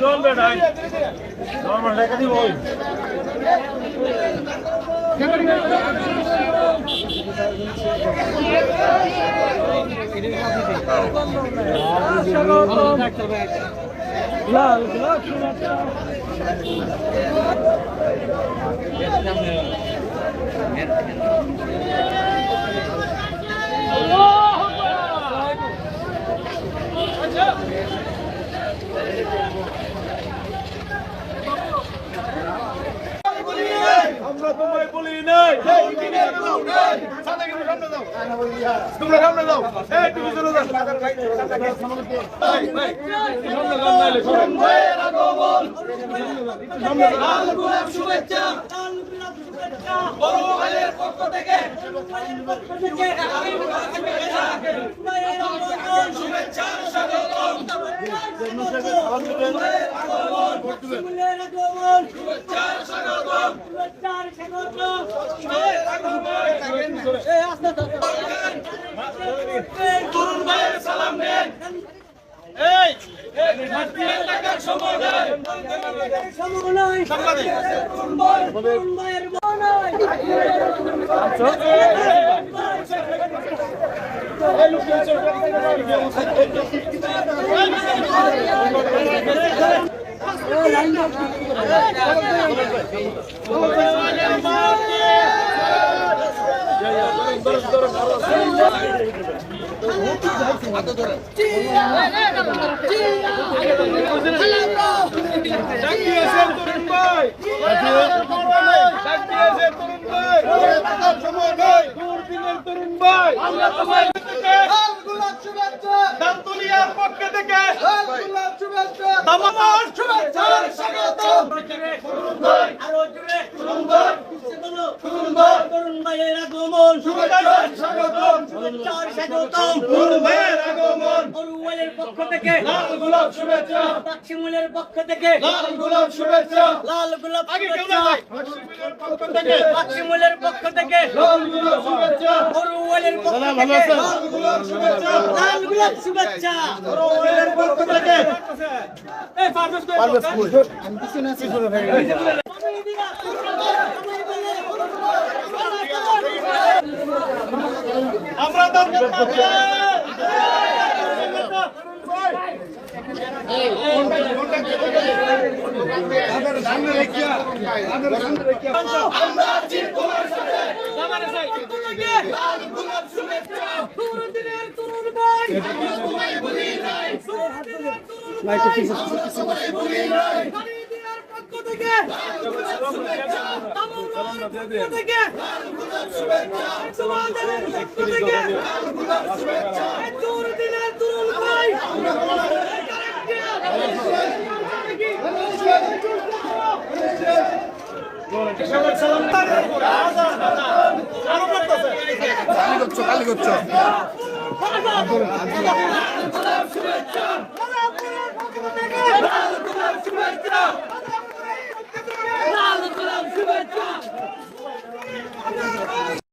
চলবে না নর্মাল ওই তোমায় বলি নাই। তোমরা সামনে যাও এই তুমি চলে যাও সামনে যাও নাইলে ডাকিয়েছেন তরুণ ভাই ডাকিয়েছেন তরুণ ভাই সময় নয় দুর্দিনের তরুণ ভাই দান্তলিয়ার পক্ষ থেকে শুভেচ্ছা স্বাগতম আরও জুড়ে তরুণ ভাই তরুণ ভাই তরুণ ভাইয়ের আগমন শুভেচ্ছা ভাইয়ের আগমন অরুয়ালের পক্ষ থেকে। লাল গোলাপ শুভেচ্ছা। বাক্সিমুলের পক্ষ থেকে। লাল গোলাপ শুভেচ্ছা। লাল গোলাপ আগে কেউ না পক্ষ থেকে। বাক্সিমুলের পক্ষ থেকে। লাল গোলাপ শুভেচ্ছা। অরুয়ালের পক্ষ থেকে। লাল গোলাপ শুভেচ্ছা। লাল গোলাপ শুভেচ্ছা। রোয়েলের পক্ষ থেকে। আমরা মাইকে পিছে থেকে তোমাদের পক্ষ শুভেচ্ছা